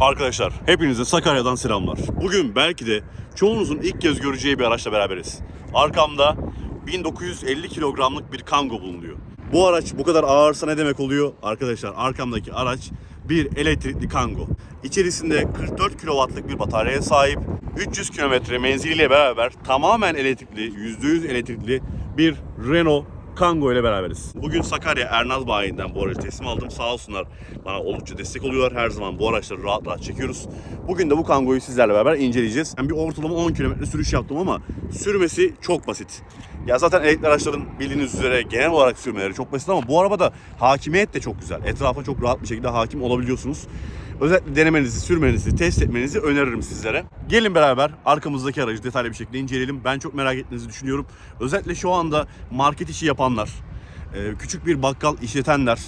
Arkadaşlar hepinize Sakarya'dan selamlar. Bugün belki de çoğunuzun ilk kez göreceği bir araçla beraberiz. Arkamda 1950 kilogramlık bir Kango bulunuyor. Bu araç bu kadar ağırsa ne demek oluyor? Arkadaşlar arkamdaki araç bir elektrikli Kango. İçerisinde 44 kW'lık bir bataryaya sahip, 300 kilometre menziliyle beraber tamamen elektrikli, %100 elektrikli bir Renault Kango ile beraberiz. Bugün Sakarya Ernaz Bayi'nden bu aracı teslim aldım. Sağ olsunlar bana oldukça destek oluyorlar. Her zaman bu araçları rahat rahat çekiyoruz. Bugün de bu Kango'yu sizlerle beraber inceleyeceğiz. Ben bir ortalama 10 kilometre sürüş yaptım ama sürmesi çok basit. Ya zaten elektrikli araçların bildiğiniz üzere genel olarak sürmeleri çok basit ama bu arabada hakimiyet de çok güzel. Etrafa çok rahat bir şekilde hakim olabiliyorsunuz. Özellikle denemenizi, sürmenizi, test etmenizi öneririm sizlere. Gelin beraber arkamızdaki aracı detaylı bir şekilde inceleyelim. Ben çok merak ettiğinizi düşünüyorum. Özellikle şu anda market işi yapanlar, e, küçük bir bakkal işletenler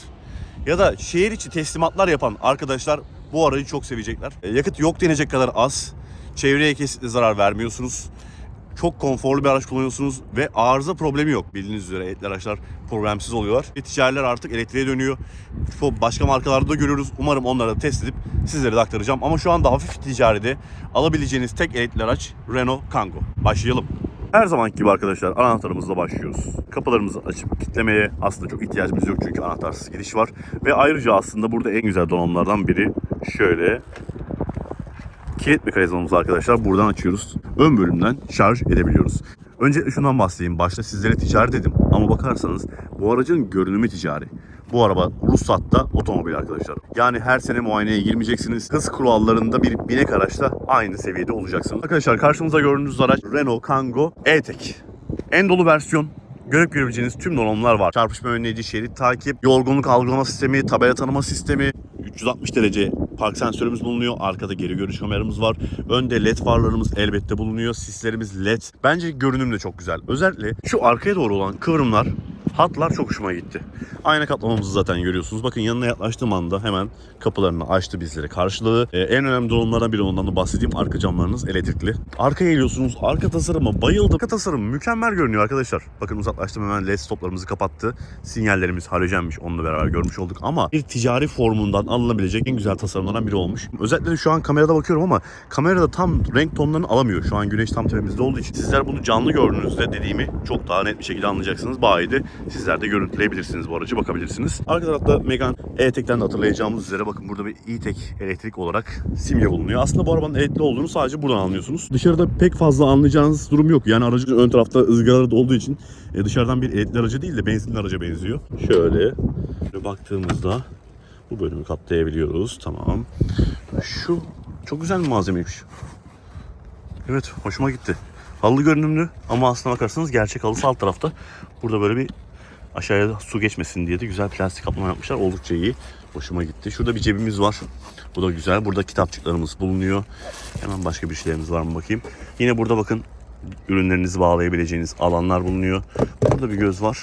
ya da şehir içi teslimatlar yapan arkadaşlar bu aracı çok sevecekler. E, Yakıt yok denecek kadar az. Çevreye kesinlikle zarar vermiyorsunuz. Çok konforlu bir araç kullanıyorsunuz ve arıza problemi yok. Bildiğiniz üzere elektrikli araçlar problemsiz oluyorlar. Ve ticariler artık elektriğe dönüyor. Çok başka markalarda da görüyoruz. Umarım onları da test edip sizlere de aktaracağım. Ama şu anda hafif ticaride alabileceğiniz tek elektrikli araç Renault Kangoo. Başlayalım. Her zamanki gibi arkadaşlar anahtarımızla başlıyoruz. Kapılarımızı açıp kilitlemeye aslında çok ihtiyacımız yok çünkü anahtarsız giriş var. Ve ayrıca aslında burada en güzel donanımlardan biri şöyle kilit mekanizmamızı arkadaşlar buradan açıyoruz. Ön bölümden şarj edebiliyoruz. Öncelikle şundan bahsedeyim. Başta sizlere ticari dedim ama bakarsanız bu aracın görünümü ticari. Bu araba ruhsatta otomobil arkadaşlar. Yani her sene muayeneye girmeyeceksiniz. Hız kurallarında bir binek araçla aynı seviyede olacaksınız. Arkadaşlar karşınızda gördüğünüz araç Renault Kangoo E-Tech. En dolu versiyon görüp görebileceğiniz tüm donanımlar var. Çarpışma önleyici, şerit takip, yorgunluk algılama sistemi, tabela tanıma sistemi, 360 derece park sensörümüz bulunuyor. Arkada geri görüş kameramız var. Önde led farlarımız elbette bulunuyor. Sislerimiz led. Bence görünüm de çok güzel. Özellikle şu arkaya doğru olan kıvrımlar Hatlar çok hoşuma gitti. Ayna katlamamızı zaten görüyorsunuz. Bakın yanına yaklaştığım anda hemen kapılarını açtı bizleri karşıladı. Ee, en önemli durumlardan biri ondan da bahsedeyim. Arka camlarınız elektrikli. Arkaya geliyorsunuz. Arka tasarıma bayıldım. Arka tasarım mükemmel görünüyor arkadaşlar. Bakın uzaklaştım hemen led stoplarımızı kapattı. Sinyallerimiz halojenmiş. Onunla beraber görmüş olduk. Ama bir ticari formundan alınabilecek en güzel tasarımlardan biri olmuş. Özellikle şu an kamerada bakıyorum ama kamerada tam renk tonlarını alamıyor. Şu an güneş tam tepemizde olduğu için. Sizler bunu canlı gördüğünüzde dediğimi çok daha net bir şekilde anlayacaksınız. Bayide sizler de görüntüleyebilirsiniz bu aracı bakabilirsiniz. Arka tarafta Megane E-Tech'ten de hatırlayacağımız üzere bakın burada bir E-Tech elektrik olarak simge bulunuyor. Aslında bu arabanın elektrikli olduğunu sadece buradan anlıyorsunuz. Dışarıda pek fazla anlayacağınız durum yok. Yani aracın ön tarafta ızgaraları da olduğu için e, dışarıdan bir elektrikli aracı değil de benzinli araca benziyor. Şöyle, baktığımızda bu bölümü katlayabiliyoruz. Tamam. Şu çok güzel bir malzemeymiş. Evet hoşuma gitti. Halı görünümlü ama aslına bakarsanız gerçek halısı alt tarafta. Burada böyle bir aşağıya su geçmesin diye de güzel plastik kaplama yapmışlar. Oldukça iyi. Hoşuma gitti. Şurada bir cebimiz var. Bu da güzel. Burada kitapçıklarımız bulunuyor. Hemen başka bir şeylerimiz var mı bakayım. Yine burada bakın ürünlerinizi bağlayabileceğiniz alanlar bulunuyor. Burada bir göz var.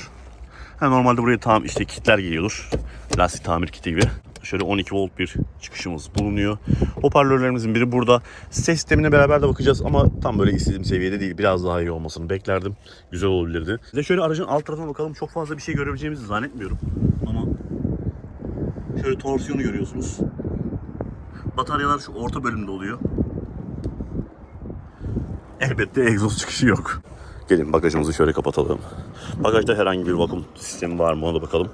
Ha, normalde buraya tam işte kitler geliyordur. Lastik tamir kiti gibi. Şöyle 12 volt bir çıkışımız bulunuyor. Hoparlörlerimizin biri burada. Ses sistemine beraber de bakacağız ama tam böyle istediğim seviyede değil. Biraz daha iyi olmasını beklerdim. Güzel olabilirdi. De şöyle aracın alt tarafına bakalım. Çok fazla bir şey görebileceğimizi zannetmiyorum. Ama şöyle torsiyonu görüyorsunuz. Bataryalar şu orta bölümde oluyor. Elbette egzoz çıkışı yok. Gelin bagajımızı şöyle kapatalım. Bagajda herhangi bir vakum sistemi var mı ona da bakalım.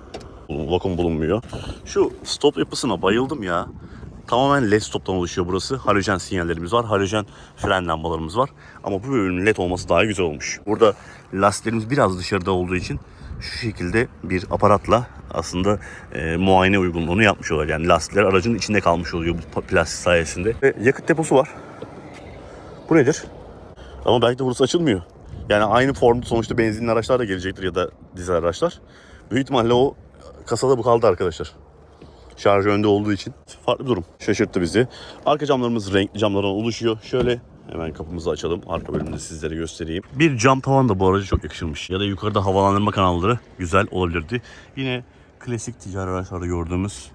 Vakum bulunmuyor. Şu stop yapısına bayıldım ya. Tamamen led stoptan oluşuyor burası. Halojen sinyallerimiz var. Halojen fren lambalarımız var. Ama bu bölümün led olması daha güzel olmuş. Burada lastiklerimiz biraz dışarıda olduğu için şu şekilde bir aparatla aslında e, muayene uygunluğunu yapmış oluyor. Yani lastikler aracın içinde kalmış oluyor bu plastik sayesinde. Ve yakıt deposu var. Bu nedir? Ama belki de burası açılmıyor. Yani aynı formda sonuçta benzinli araçlar da gelecektir ya da dizel araçlar. Büyük ihtimalle o kasada bu kaldı arkadaşlar. Şarj önde olduğu için farklı bir durum. Şaşırttı bizi. Arka camlarımız renkli camlardan oluşuyor. Şöyle hemen kapımızı açalım. Arka bölümünü sizlere göstereyim. Bir cam tavan da bu araca çok yakışırmış. Ya da yukarıda havalandırma kanalları güzel olabilirdi. Yine klasik ticari araçlarda gördüğümüz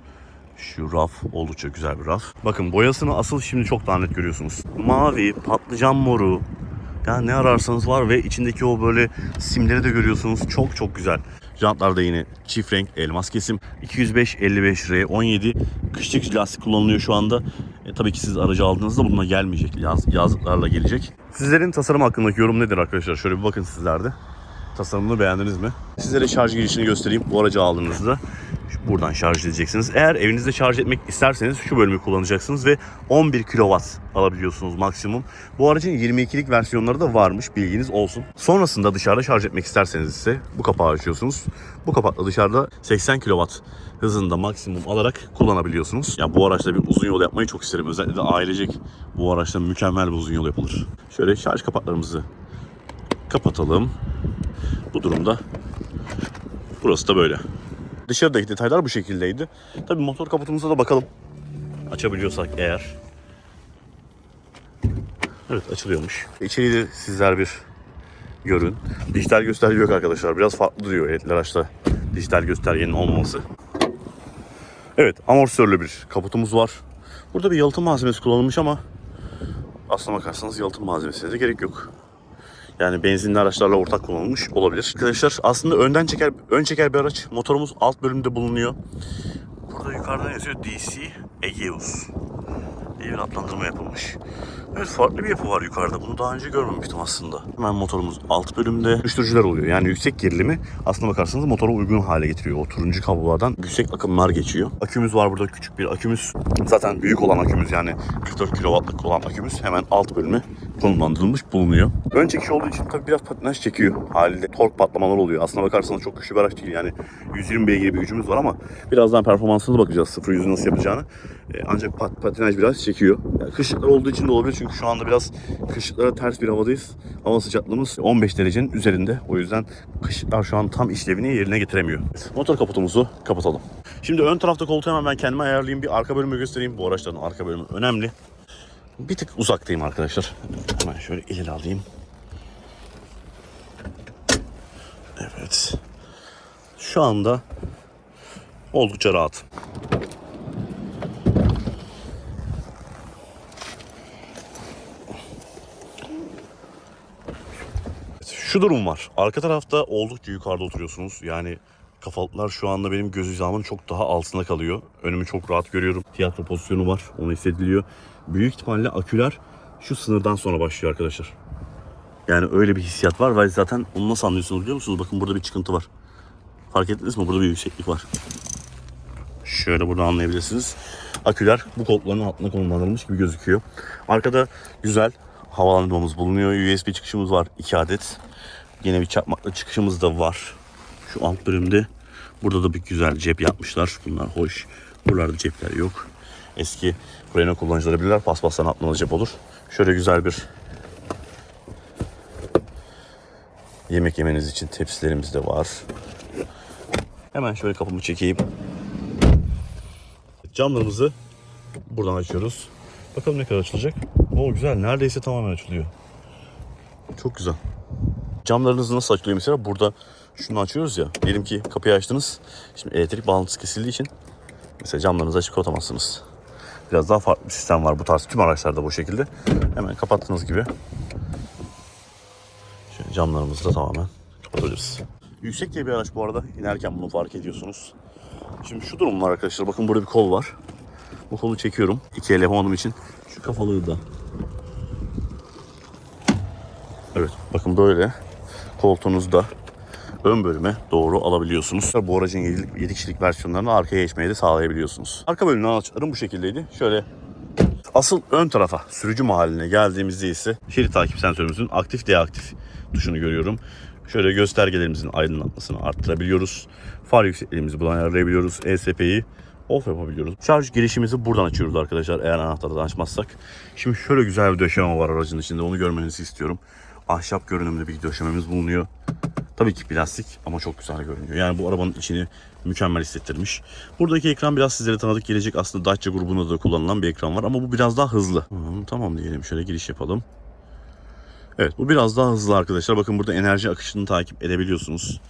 şu raf oldukça güzel bir raf. Bakın boyasını asıl şimdi çok daha net görüyorsunuz. Mavi, patlıcan moru, yani ne ararsanız var ve içindeki o böyle simleri de görüyorsunuz. Çok çok güzel. Jantlar da yine çift renk elmas kesim. 205 55 R 17 kışlık lastik kullanılıyor şu anda. E, tabii ki siz aracı aldığınızda bununla gelmeyecek. Yaz, yazlıklarla gelecek. Sizlerin tasarım hakkındaki yorum nedir arkadaşlar? Şöyle bir bakın sizlerde. Tasarımını beğendiniz mi? Sizlere şarj girişini göstereyim. Bu aracı aldığınızda buradan şarj edeceksiniz. Eğer evinizde şarj etmek isterseniz şu bölümü kullanacaksınız ve 11 kW alabiliyorsunuz maksimum. Bu aracın 22'lik versiyonları da varmış bilginiz olsun. Sonrasında dışarıda şarj etmek isterseniz ise bu kapağı açıyorsunuz. Bu kapakla dışarıda 80 kW hızında maksimum alarak kullanabiliyorsunuz. Ya bu araçla bir uzun yol yapmayı çok isterim. Özellikle de ailecek bu araçla mükemmel bir uzun yol yapılır. Şöyle şarj kapaklarımızı kapatalım. Bu durumda burası da böyle. Dışarıdaki detaylar bu şekildeydi. Tabii motor kaputumuza da bakalım. Açabiliyorsak eğer. Evet açılıyormuş. İçeriği de sizler bir görün. Dijital gösterge yok arkadaşlar. Biraz farklı duruyor elektrikli araçta dijital göstergenin olmaması. Evet amortisörlü bir kaputumuz var. Burada bir yalıtım malzemesi kullanılmış ama aslına bakarsanız yalıtım malzemesine de gerek yok. Yani benzinli araçlarla ortak kullanılmış olabilir. Arkadaşlar aslında önden çeker, ön çeker bir araç. Motorumuz alt bölümde bulunuyor. Burada yukarıdan yazıyor DC Egeus diye bir adlandırma yapılmış. Evet farklı bir yapı var yukarıda. Bunu daha önce görmemiştim aslında. Hemen motorumuz alt bölümde dönüştürücüler oluyor. Yani yüksek gerilimi aslına bakarsanız motora uygun hale getiriyor. O turuncu kablolardan yüksek akımlar geçiyor. Akümüz var burada küçük bir akümüz. Zaten büyük olan akümüz yani 44 kW'lık olan akümüz hemen alt bölüme konumlandırılmış bulunuyor. Ön çekiş olduğu için tabii biraz patinaj çekiyor. Haliyle tork patlamalar oluyor. Aslına bakarsanız çok güçlü bir araç değil. Yani 120 beygir bir gücümüz var ama birazdan performansına bakacağız. 0 100'ü nasıl yapacağını. Ee, ancak pat, patinaj biraz çekiyor. Yani kışlıklar olduğu için de olabilir çünkü şu anda biraz kışlıklara ters bir havadayız. Hava sıcaklığımız 15 derecenin üzerinde. O yüzden kışlıklar şu an tam işlevini yerine getiremiyor. Motor kaputumuzu kapatalım. Şimdi ön tarafta koltuğu hemen ben kendime ayarlayayım. Bir arka bölümü göstereyim. Bu araçların arka bölümü önemli. Bir tık uzaktayım arkadaşlar. Hemen şöyle ileri alayım. Evet. Şu anda oldukça rahat. Şu durum var. Arka tarafta oldukça yukarıda oturuyorsunuz. Yani kafalıklar şu anda benim göz hizamın çok daha altında kalıyor. Önümü çok rahat görüyorum. Tiyatro pozisyonu var. Onu hissediliyor. Büyük ihtimalle aküler şu sınırdan sonra başlıyor arkadaşlar. Yani öyle bir hissiyat var ve zaten onu nasıl anlıyorsunuz biliyor musunuz? Bakın burada bir çıkıntı var. Fark ettiniz mi? Burada bir yükseklik var. Şöyle burada anlayabilirsiniz. Aküler bu koltukların altına konumlandırılmış gibi gözüküyor. Arkada güzel havalandırmamız bulunuyor. USB çıkışımız var 2 adet. Yine bir çakmaklı çıkışımız da var. Şu alt bölümde. Burada da bir güzel cep yapmışlar. Bunlar hoş. Buralarda cepler yok. Eski Renault kullanıcıları bilirler. Paspastan atmalı cep olur. Şöyle güzel bir yemek yemeniz için tepsilerimiz de var. Hemen şöyle kapımı çekeyim. Camlarımızı buradan açıyoruz. Bakalım ne kadar açılacak. Oo güzel. Neredeyse tamamen açılıyor. Çok güzel. Camlarınız nasıl açılıyor mesela? Burada şunu açıyoruz ya. Diyelim ki kapıyı açtınız. Şimdi elektrik bağlantısı kesildiği için mesela camlarınızı açık tutamazsınız. Biraz daha farklı bir sistem var bu tarz. Tüm araçlarda bu şekilde. Hemen kapattığınız gibi Şöyle camlarımızı da tamamen kapatabiliriz. Yüksek diye bir araç bu arada. İnerken bunu fark ediyorsunuz. Şimdi şu durum var arkadaşlar. Bakın burada bir kol var. Bu kolu çekiyorum. İki el yapamadığım için. Şu kafalığı da. Evet bakın böyle koltuğunuzda ön bölüme doğru alabiliyorsunuz. Bu aracın 7, 7 kişilik versiyonlarını arkaya geçmeyi de sağlayabiliyorsunuz. Arka bölümün araçlarım bu şekildeydi. Şöyle Asıl ön tarafa sürücü mahalline geldiğimizde ise şerit takip sensörümüzün aktif deaktif tuşunu görüyorum. Şöyle göstergelerimizin aydınlatmasını arttırabiliyoruz. Far yüksekliğimizi buradan ayarlayabiliyoruz. ESP'yi off yapabiliyoruz. Şarj girişimizi buradan açıyoruz arkadaşlar eğer anahtarı açmazsak. Şimdi şöyle güzel bir döşeme var aracın içinde onu görmenizi istiyorum. Ahşap görünümlü bir döşememiz bulunuyor. Tabii ki plastik ama çok güzel görünüyor. Yani bu arabanın içini mükemmel hissettirmiş. Buradaki ekran biraz sizlere tanıdık gelecek. Aslında Dacia grubunda da kullanılan bir ekran var ama bu biraz daha hızlı. Hı, tamam diyelim şöyle giriş yapalım. Evet bu biraz daha hızlı arkadaşlar. Bakın burada enerji akışını takip edebiliyorsunuz.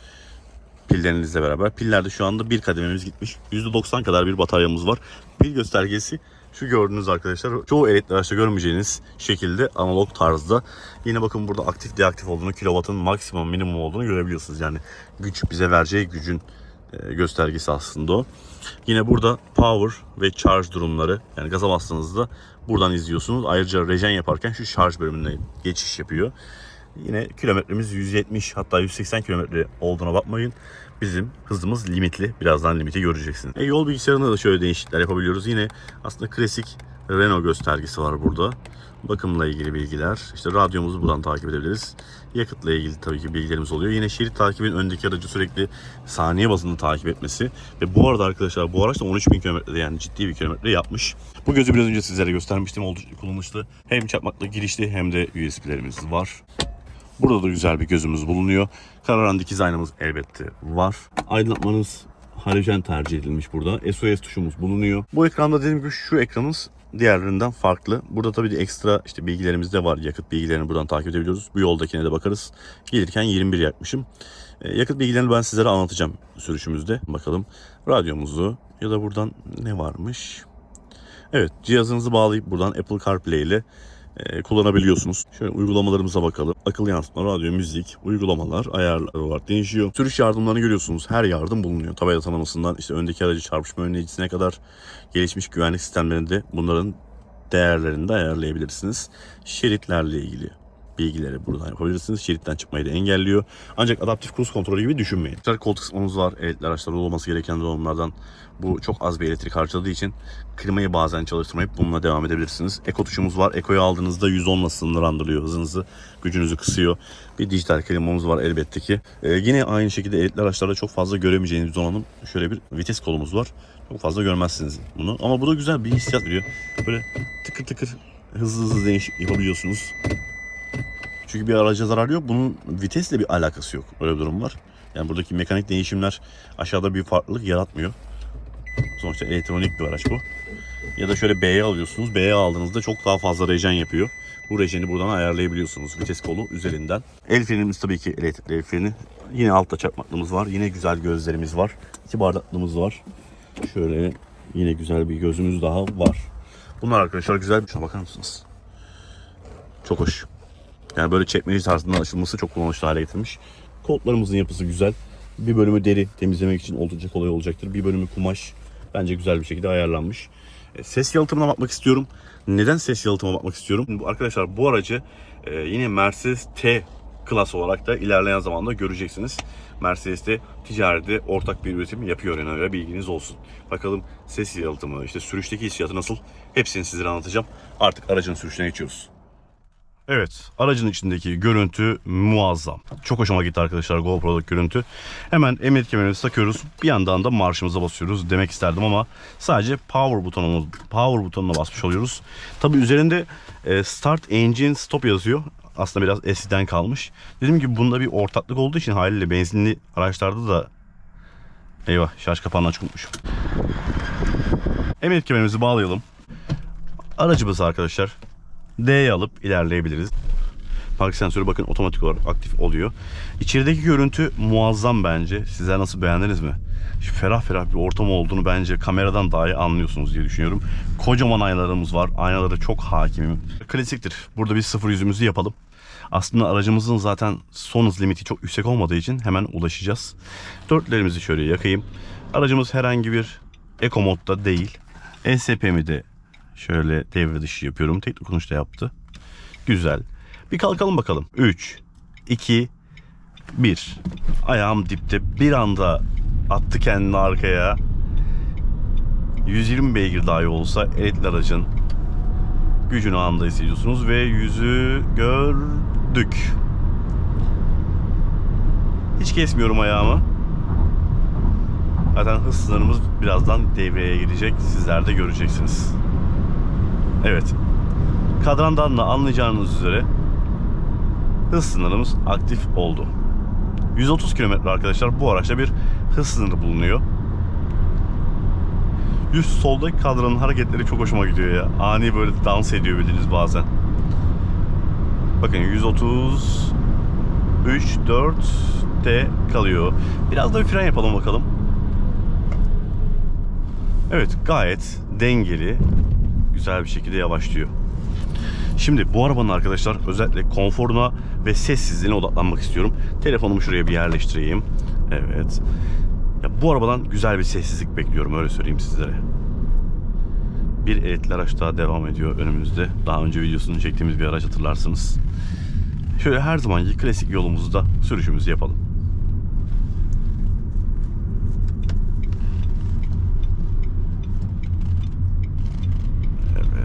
Pillerinizle beraber. Pillerde şu anda bir kadememiz gitmiş. %90 kadar bir bataryamız var. Pil göstergesi şu gördüğünüz arkadaşlar. Çoğu elektrikli araçta görmeyeceğiniz şekilde analog tarzda. Yine bakın burada aktif deaktif olduğunu, kilovatın maksimum minimum olduğunu görebiliyorsunuz. Yani güç bize vereceği gücün e, göstergesi aslında o. Yine burada power ve charge durumları yani gaza bastığınızda Buradan izliyorsunuz. Ayrıca rejen yaparken şu şarj bölümüne geçiş yapıyor. Yine kilometremiz 170 hatta 180 kilometre olduğuna bakmayın. Bizim hızımız limitli. Birazdan limiti göreceksiniz. E, yol bilgisayarında da şöyle değişiklikler yapabiliyoruz. Yine aslında klasik Renault göstergesi var burada. Bakımla ilgili bilgiler. İşte radyomuzu buradan takip edebiliriz. Yakıtla ilgili tabii ki bilgilerimiz oluyor. Yine şerit takibin öndeki aracı sürekli saniye bazında takip etmesi. Ve bu arada arkadaşlar bu araç da 13.000 kilometrede yani ciddi bir kilometre yapmış. Bu gözü biraz önce sizlere göstermiştim. Oldukça kullanışlı. Hem çakmaklı girişli hem de USB'lerimiz var. Burada da güzel bir gözümüz bulunuyor. Kararan dikiz aynamız elbette var. Aydınlatmanız halojen tercih edilmiş burada. SOS tuşumuz bulunuyor. Bu ekranda dediğim gibi şu ekranımız diğerlerinden farklı. Burada tabii ekstra işte bilgilerimiz de var. Yakıt bilgilerini buradan takip edebiliyoruz. Bu yoldakine de bakarız. Gelirken 21 yakmışım. E, yakıt bilgilerini ben sizlere anlatacağım sürüşümüzde. Bakalım radyomuzu ya da buradan ne varmış? Evet cihazınızı bağlayıp buradan Apple CarPlay ile e, kullanabiliyorsunuz. Şöyle uygulamalarımıza bakalım. Akıllı yansıtma, radyo, müzik, uygulamalar, ayarları var. Değişiyor. Sürüş yardımlarını görüyorsunuz. Her yardım bulunuyor. Tabela tanımasından işte öndeki aracı çarpışma önleyicisine kadar gelişmiş güvenlik sistemlerinde bunların değerlerini de ayarlayabilirsiniz. Şeritlerle ilgili bilgileri buradan yapabilirsiniz. Şeritten çıkmayı da engelliyor. Ancak adaptif kruz kontrolü gibi düşünmeyin. Tekrar koltuk ısıtmamız var. Elektrikli araçlarda olması gereken donanımlardan bu çok az bir elektrik harcadığı için klimayı bazen çalıştırmayıp bununla devam edebilirsiniz. Eko tuşumuz var. Eko'yu aldığınızda 110 ile sınırlandırıyor hızınızı, gücünüzü kısıyor. Bir dijital klimamız var elbette ki. Ee, yine aynı şekilde elektrikli araçlarda çok fazla göremeyeceğiniz donanım. Şöyle bir vites kolumuz var. Çok fazla görmezsiniz bunu. Ama bu da güzel bir hissiyat veriyor. Böyle tıkır tıkır hızlı hızlı değişik yapabiliyorsunuz. Çünkü bir araca zarar yok. Bunun vitesle bir alakası yok. Öyle bir durum var. Yani buradaki mekanik değişimler aşağıda bir farklılık yaratmıyor. Sonuçta elektronik bir araç bu. Ya da şöyle B'ye alıyorsunuz. B'ye aldığınızda çok daha fazla rejen yapıyor. Bu rejeni buradan ayarlayabiliyorsunuz vites kolu üzerinden. El frenimiz tabii ki elektrikli el freni. Yine altta çakmaklığımız var. Yine güzel gözlerimiz var. İki bardaklığımız var. Şöyle yine güzel bir gözümüz daha var. Bunlar arkadaşlar güzel bir Şuna bakar mısınız? Çok hoş. Yani böyle çekmece tarzında açılması çok kullanışlı hale getirmiş. Koltuklarımızın yapısı güzel. Bir bölümü deri temizlemek için oldukça kolay olacaktır. Bir bölümü kumaş. Bence güzel bir şekilde ayarlanmış. E, Ses yalıtımına bakmak istiyorum. Neden ses yalıtıma bakmak istiyorum? Arkadaşlar bu aracı e, yine Mercedes T klas olarak da ilerleyen zamanda göreceksiniz. Mercedes de ticarette ortak bir üretim yapıyor yani öyle bilginiz olsun. Bakalım ses yalıtımı, işte sürüşteki hissiyatı nasıl? Hepsini sizlere anlatacağım. Artık aracın sürüşüne geçiyoruz. Evet, aracın içindeki görüntü muazzam. Çok hoşuma gitti arkadaşlar GoPro'daki görüntü. Hemen emniyet kemerimizi takıyoruz. Bir yandan da marşımıza basıyoruz demek isterdim ama sadece power butonumuz power butonuna basmış oluyoruz. Tabi üzerinde e, start engine stop yazıyor. Aslında biraz eskiden kalmış. Dediğim gibi bunda bir ortaklık olduğu için haliyle benzinli araçlarda da Eyvah şarj kapağını açık unutmuşum. Emniyet kemerimizi bağlayalım. Aracımızı arkadaşlar D'ye alıp ilerleyebiliriz. Park sensörü bakın otomatik olarak aktif oluyor. İçerideki görüntü muazzam bence. Sizler nasıl beğendiniz mi? Şu ferah ferah bir ortam olduğunu bence kameradan daha iyi anlıyorsunuz diye düşünüyorum. Kocaman aynalarımız var. Aynalara çok hakimim. Klasiktir. Burada bir sıfır yüzümüzü yapalım. Aslında aracımızın zaten son hız limiti çok yüksek olmadığı için hemen ulaşacağız. Dörtlerimizi şöyle yakayım. Aracımız herhangi bir eco modda değil. ESP'mi de Şöyle devre dışı yapıyorum. Tek dokunuşta yaptı. Güzel. Bir kalkalım bakalım. 3, 2, 1. Ayağım dipte. Bir anda attı kendini arkaya. 120 beygir dahi olsa elektrikli aracın gücünü anda hissediyorsunuz ve yüzü gördük. Hiç kesmiyorum ayağımı. Zaten hız sınırımız birazdan devreye girecek. Sizler de göreceksiniz. Evet. Kadrandan da anlayacağınız üzere hız sınırımız aktif oldu. 130 km arkadaşlar bu araçta bir hız sınırı bulunuyor. Yüz soldaki kadranın hareketleri çok hoşuma gidiyor ya. Ani böyle dans ediyor bildiğiniz bazen. Bakın 130 3 4 de kalıyor. Biraz da bir fren yapalım bakalım. Evet gayet dengeli güzel bir şekilde yavaşlıyor. Şimdi bu arabanın arkadaşlar özellikle konforuna ve sessizliğine odaklanmak istiyorum. Telefonumu şuraya bir yerleştireyim. Evet. Ya bu arabadan güzel bir sessizlik bekliyorum öyle söyleyeyim sizlere. Bir elektrikli araç daha devam ediyor önümüzde. Daha önce videosunu çektiğimiz bir araç hatırlarsınız. Şöyle her zamanki klasik yolumuzda sürüşümüzü yapalım.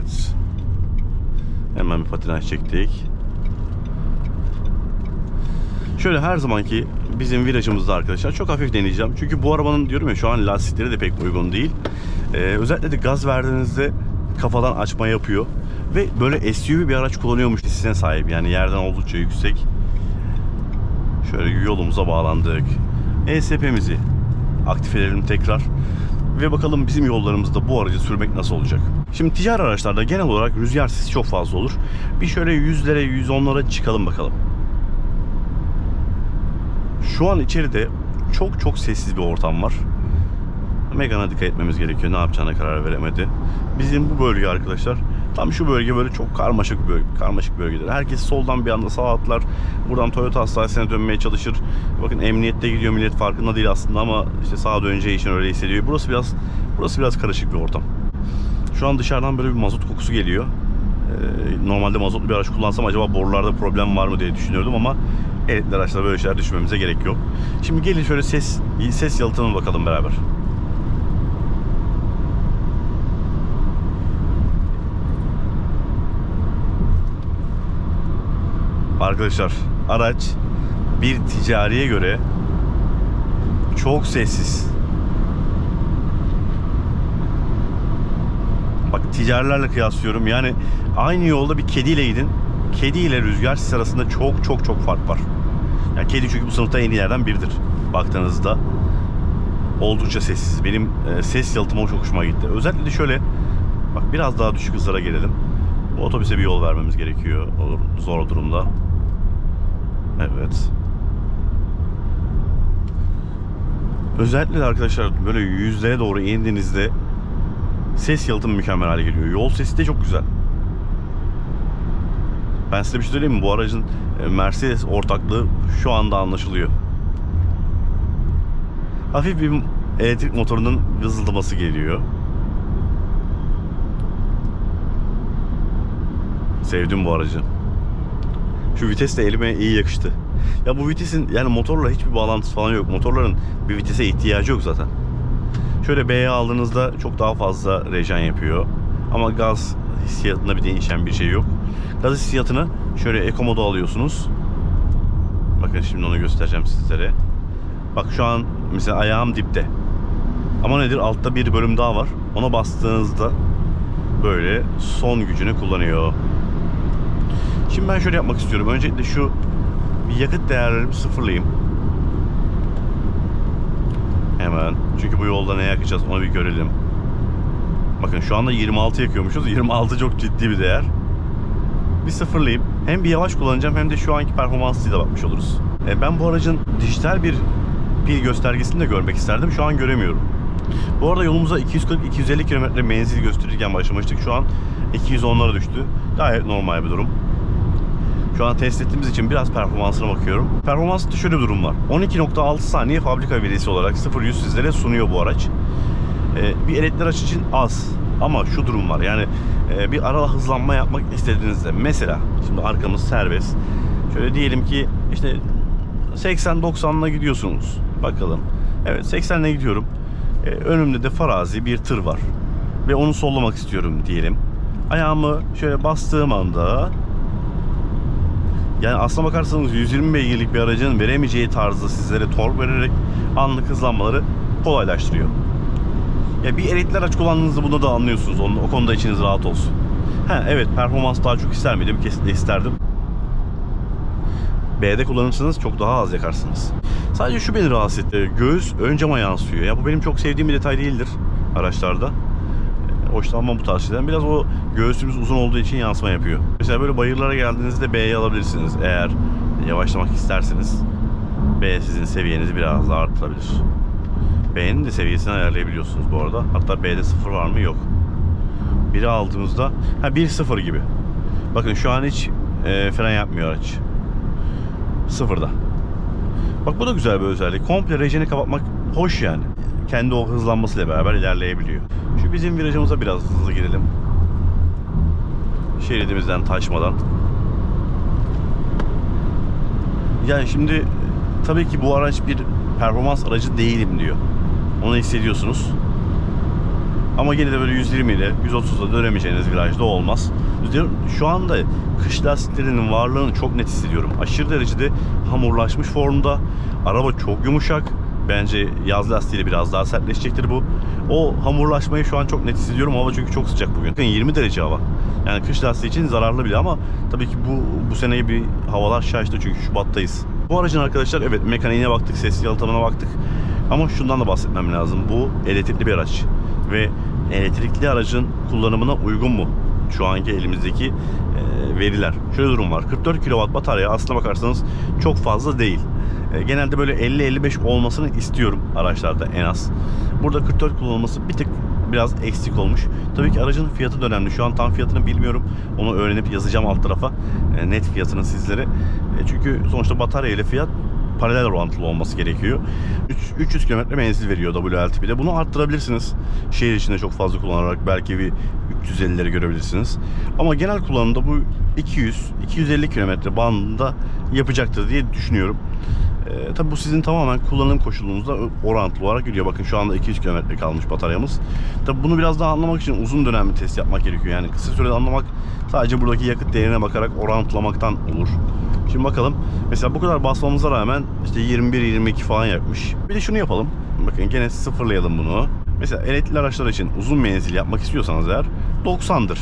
Evet. Hemen bir patinaj çektik. Şöyle her zamanki bizim virajımızda arkadaşlar çok hafif deneyeceğim. Çünkü bu arabanın diyorum ya şu an lastikleri de pek uygun değil. Ee, özellikle de gaz verdiğinizde kafadan açma yapıyor. Ve böyle SUV bir araç kullanıyormuş hissine sahip. Yani yerden oldukça yüksek. Şöyle yolumuza bağlandık. ESP'mizi aktif edelim tekrar. Ve bakalım bizim yollarımızda bu aracı sürmek nasıl olacak. Şimdi ticari araçlarda genel olarak rüzgar sesi çok fazla olur. Bir şöyle yüzlere, yüz onlara çıkalım bakalım. Şu an içeride çok çok sessiz bir ortam var. Megan'a dikkat etmemiz gerekiyor. Ne yapacağına karar veremedi. Bizim bu bölge arkadaşlar tam şu bölge böyle çok karmaşık bir bölge, karmaşık bölgedir. Herkes soldan bir anda sağa atlar. Buradan Toyota hastanesine dönmeye çalışır. Bakın emniyette gidiyor millet farkında değil aslında ama işte sağa döneceği için öyle hissediyor. Burası biraz burası biraz karışık bir ortam. Şu an dışarıdan böyle bir mazot kokusu geliyor. Ee, normalde mazotlu bir araç kullansam acaba borularda problem var mı diye düşünüyordum ama elektrikli araçlarda böyle şeyler düşünmemize gerek yok. Şimdi gelin şöyle ses ses yalıtımına bakalım beraber. Arkadaşlar araç bir ticariye göre çok sessiz. Bak ticarilerle kıyaslıyorum. Yani aynı yolda bir kediyle gidin. Kedi ile rüzgar sis arasında çok çok çok fark var. Yani kedi çünkü bu sınıfta en iyilerden biridir. Baktığınızda oldukça sessiz. Benim e, ses yalıtımı çok hoşuma gitti. Özellikle şöyle bak biraz daha düşük hızlara gelelim. Bu otobüse bir yol vermemiz gerekiyor zor durumda. Evet. Özellikle arkadaşlar böyle yüzlere doğru indiğinizde ses yalıtımı mükemmel hale geliyor. Yol sesi de çok güzel. Ben size bir şey söyleyeyim mi? Bu aracın e, Mercedes ortaklığı şu anda anlaşılıyor. Hafif bir elektrik motorunun vızıldaması geliyor. Sevdim bu aracı. Şu vites de elime iyi yakıştı. Ya bu vitesin yani motorla hiçbir bağlantısı falan yok. Motorların bir vitese ihtiyacı yok zaten. Şöyle B'ye aldığınızda çok daha fazla rejen yapıyor. Ama gaz hissiyatında bir değişen bir şey yok. Gaz hissiyatını şöyle Eco moda alıyorsunuz. Bakın şimdi onu göstereceğim sizlere. Bak şu an mesela ayağım dipte. Ama nedir? Altta bir bölüm daha var. Ona bastığınızda böyle son gücünü kullanıyor. Şimdi ben şöyle yapmak istiyorum. Öncelikle şu yakıt değerlerimi sıfırlayayım. Hemen. Çünkü bu yolda ne yakacağız onu bir görelim. Bakın şu anda 26 yakıyormuşuz. 26 çok ciddi bir değer. Bir sıfırlayayım. Hem bir yavaş kullanacağım hem de şu anki performansıyla bakmış oluruz. E, ben bu aracın dijital bir pil göstergesini de görmek isterdim. Şu an göremiyorum. Bu arada yolumuza 240-250 km menzil gösterirken başlamıştık. Şu an 210'lara düştü. Gayet normal bir durum. Şu an test ettiğimiz için biraz performansına bakıyorum. Performansında şöyle bir durum var. 12.6 saniye fabrika verisi olarak 0-100 sizlere sunuyor bu araç. Ee, bir elektrikli araç için az. Ama şu durum var. Yani e, bir ara hızlanma yapmak istediğinizde mesela şimdi arkamız serbest. Şöyle diyelim ki işte 80-90'la gidiyorsunuz. Bakalım. Evet 80'le gidiyorum. Ee, önümde de farazi bir tır var. Ve onu sollamak istiyorum diyelim. Ayağımı şöyle bastığım anda yani aslına bakarsanız 120 beygirlik bir aracın veremeyeceği tarzda sizlere tork vererek anlık hızlanmaları kolaylaştırıyor. Ya bir elektrikli araç kullandığınızda bunu da anlıyorsunuz. Onun, o konuda içiniz rahat olsun. Ha evet performans daha çok ister miydim? Kesinlikle isterdim. B'de kullanırsanız çok daha az yakarsınız. Sadece şu beni rahatsız etti. Göğüs ön cama yansıyor. Ya bu benim çok sevdiğim bir detay değildir araçlarda. Hoşlanmam bu tarz şeyden. Biraz o göğsümüz uzun olduğu için yansıma yapıyor. Mesela böyle bayırlara geldiğinizde B'ye alabilirsiniz. Eğer yavaşlamak isterseniz B sizin seviyenizi biraz daha arttırabilir. B'nin de seviyesini ayarlayabiliyorsunuz bu arada. Hatta B'de sıfır var mı? Yok. Biri aldığımızda ha 1-0 gibi. Bakın şu an hiç e, fren yapmıyor araç. Sıfırda. Bak bu da güzel bir özellik. Komple rejeni kapatmak hoş yani. Kendi o hızlanmasıyla beraber ilerleyebiliyor. Şu bizim virajımıza biraz hızlı girelim. Şeridimizden taşmadan. Yani şimdi tabii ki bu araç bir performans aracı değilim diyor. Onu hissediyorsunuz. Ama yine de böyle 120 ile 130'da dönemeyeceğiniz virajda olmaz. Şu anda kış lastiklerinin varlığını çok net hissediyorum. Aşırı derecede hamurlaşmış formda. Araba çok yumuşak. Bence yaz lastiğiyle biraz daha sertleşecektir bu. O hamurlaşmayı şu an çok net hissediyorum. Hava çünkü çok sıcak bugün. Bakın 20 derece hava. Yani kış lastiği için zararlı bile ama tabii ki bu bu seneyi bir havalar şaştı çünkü Şubat'tayız. Bu aracın arkadaşlar evet mekaniğine baktık, ses yalıtımına baktık. Ama şundan da bahsetmem lazım. Bu elektrikli bir araç ve elektrikli aracın kullanımına uygun mu? Şu anki elimizdeki veriler. Şöyle durum var. 44 kW batarya aslına bakarsanız çok fazla değil. E, genelde böyle 50-55 olmasını istiyorum araçlarda en az. Burada 44 kullanılması bir tık biraz eksik olmuş. Tabii ki aracın fiyatı da önemli. Şu an tam fiyatını bilmiyorum. Onu öğrenip yazacağım alt tarafa. E, net fiyatını sizlere. E, çünkü sonuçta batarya ile fiyat paralel orantılı olması gerekiyor. Üç- 300 km menzil veriyor WLTP'de. Bunu arttırabilirsiniz. Şehir içinde çok fazla kullanarak belki bir 350'leri görebilirsiniz. Ama genel kullanımda bu 200-250 km bandında yapacaktır diye düşünüyorum. Ee, tabii bu sizin tamamen kullanım koşulunuzda orantılı olarak gidiyor. Bakın şu anda 200 km kalmış bataryamız. Tabii bunu biraz daha anlamak için uzun dönemli test yapmak gerekiyor. Yani kısa sürede anlamak sadece buradaki yakıt değerine bakarak orantılamaktan olur. Şimdi bakalım. Mesela bu kadar basmamıza rağmen işte 21-22 falan yakmış. Bir de şunu yapalım. Bakın gene sıfırlayalım bunu. Mesela elektrikli araçlar için uzun menzil yapmak istiyorsanız eğer 90'dır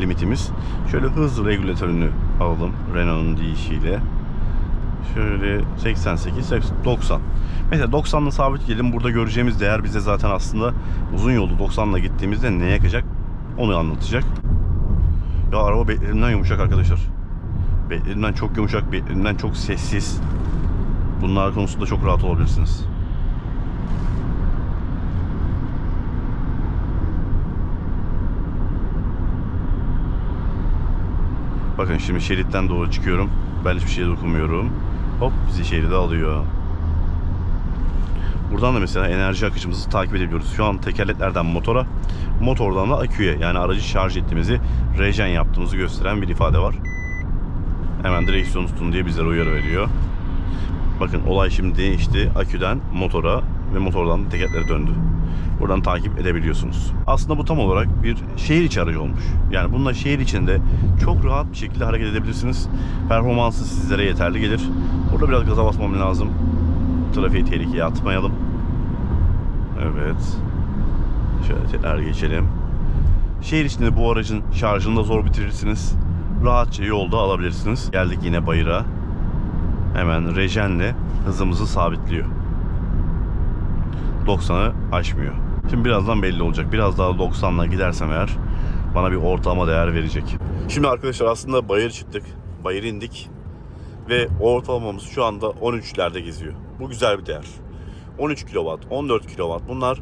limitimiz. Şöyle hız regülatörünü alalım Renault'un deyişiyle. Şöyle 88, 80, 90. Mesela 90'la sabitleyelim. Burada göreceğimiz değer bize zaten aslında uzun yolu 90'la gittiğimizde ne yakacak onu anlatacak. Ya araba beklediğimden yumuşak arkadaşlar. Beklediğimden çok yumuşak, beklediğimden çok sessiz. Bunlar konusunda çok rahat olabilirsiniz. Bakın şimdi şeritten doğru çıkıyorum. Ben hiçbir şeye dokunmuyorum. Hop bizi şeride alıyor. Buradan da mesela enerji akışımızı takip edebiliyoruz. Şu an tekerleklerden motora, motordan da aküye yani aracı şarj ettiğimizi, rejen yaptığımızı gösteren bir ifade var. Hemen direksiyon tutun diye bizlere uyarı veriyor. Bakın olay şimdi değişti. Aküden motora ve motordan da tekerlere döndü. Buradan takip edebiliyorsunuz. Aslında bu tam olarak bir şehir içi aracı olmuş. Yani bununla şehir içinde çok rahat bir şekilde hareket edebilirsiniz. Performansı sizlere yeterli gelir. Burada biraz gaza basmam lazım. Trafiği tehlikeye atmayalım. Evet. Şöyle tekrar geçelim. Şehir içinde bu aracın şarjını da zor bitirirsiniz. Rahatça yolda alabilirsiniz. Geldik yine bayıra. Hemen rejenle hızımızı sabitliyor. 90'ı aşmıyor. Şimdi birazdan belli olacak. Biraz daha 90'la gidersem eğer bana bir ortalama değer verecek. Şimdi arkadaşlar aslında bayır çıktık. Bayır indik. Ve ortalamamız şu anda 13'lerde geziyor. Bu güzel bir değer. 13 kW, 14 kW bunlar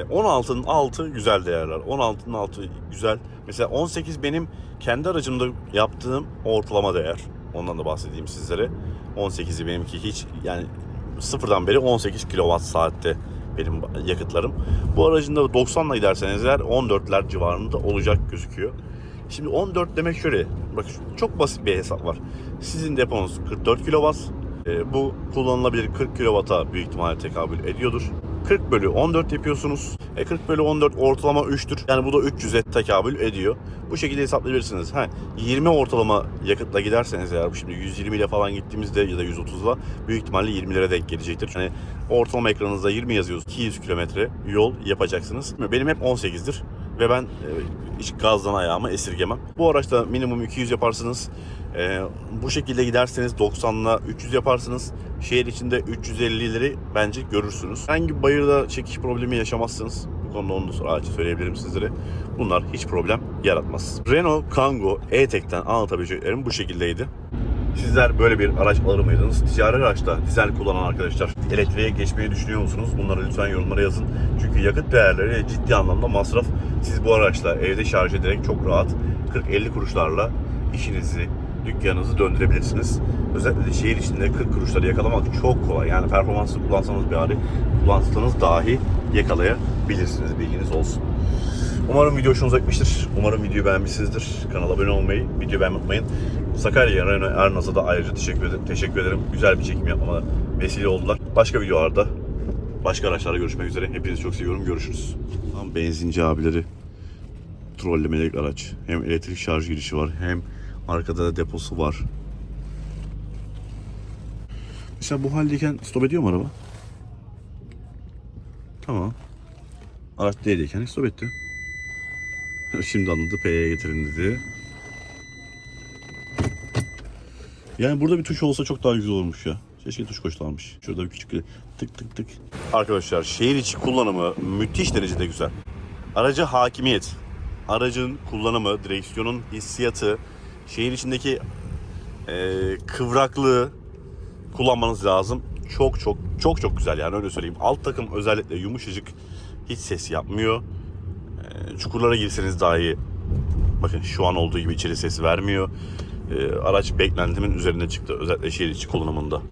16'nın altı güzel değerler. 16'nın altı güzel. Mesela 18 benim kendi aracımda yaptığım ortalama değer. Ondan da bahsedeyim sizlere. 18'i benimki hiç yani sıfırdan beri 18 kW saatte benim yakıtlarım. Bu aracın da 90'la giderseniz eğer 14'ler civarında olacak gözüküyor. Şimdi 14 demek şöyle. Bak çok basit bir hesap var. Sizin deponuz 44 kW. E, bu kullanılabilir 40 kW'a büyük ihtimalle tekabül ediyordur. 40 bölü 14 yapıyorsunuz. E 40 bölü 14 ortalama 3'tür. Yani bu da 300'e tekabül ediyor. Bu şekilde hesaplayabilirsiniz. Ha, 20 ortalama yakıtla giderseniz eğer şimdi 120 ile falan gittiğimizde ya da 130'la büyük ihtimalle 20'lere denk gelecektir. Yani ortalama ekranınızda 20 yazıyoruz. 200 kilometre yol yapacaksınız. Benim hep 18'dir ve ben e, hiç gazdan ayağımı esirgemem. Bu araçta minimum 200 yaparsınız. E, bu şekilde giderseniz 90'la 300 yaparsınız. Şehir içinde 350'leri bence görürsünüz. Hangi bayırda çekiş problemi yaşamazsınız. Bu konuda onu sonra söyleyebilirim sizlere. Bunlar hiç problem yaratmaz. Renault Kangoo E-Tech'ten anlatabileceklerim bu şekildeydi. Sizler böyle bir araç alır mıydınız? Ticari araçta dizel kullanan arkadaşlar elektriğe geçmeyi düşünüyor musunuz? Bunları lütfen yorumlara yazın. Çünkü yakıt değerleri ciddi anlamda masraf. Siz bu araçla evde şarj ederek çok rahat 40-50 kuruşlarla işinizi, dükkanınızı döndürebilirsiniz. Özellikle şehir içinde 40 kuruşları yakalamak çok kolay. Yani performanslı kullansanız bir hali kullansanız dahi yakalayabilirsiniz. Bilginiz olsun. Umarım video hoşunuza gitmiştir. Umarım videoyu beğenmişsinizdir. Kanala abone olmayı, videoyu beğenmeyi unutmayın. Sakarya Renault Ernaz'a da ayrıca teşekkür ederim. Teşekkür ederim. Güzel bir çekim yapmama vesile oldular. Başka videolarda, başka araçlarda görüşmek üzere. Hepinizi çok seviyorum. Görüşürüz. Tam benzinci abileri trollemelik araç. Hem elektrik şarj girişi var hem arkada da deposu var. Mesela bu haldeyken stop ediyor mu araba? Tamam. Araç D'deyken stop etti. Şimdi anladı P'ye getirin dedi. Yani burada bir tuş olsa çok daha güzel olmuş ya. Keşke tuş koşlarmış. Şurada bir küçük bir tık tık tık. Arkadaşlar şehir içi kullanımı müthiş derecede güzel. Araca hakimiyet. Aracın kullanımı, direksiyonun hissiyatı, şehir içindeki eee, kıvraklığı kullanmanız lazım. Çok çok çok çok güzel yani öyle söyleyeyim. Alt takım özellikle yumuşacık hiç ses yapmıyor. Eee, çukurlara girseniz dahi bakın şu an olduğu gibi içeri ses vermiyor. Eee, araç beklentimin üzerine çıktı özellikle şehir içi kullanımında.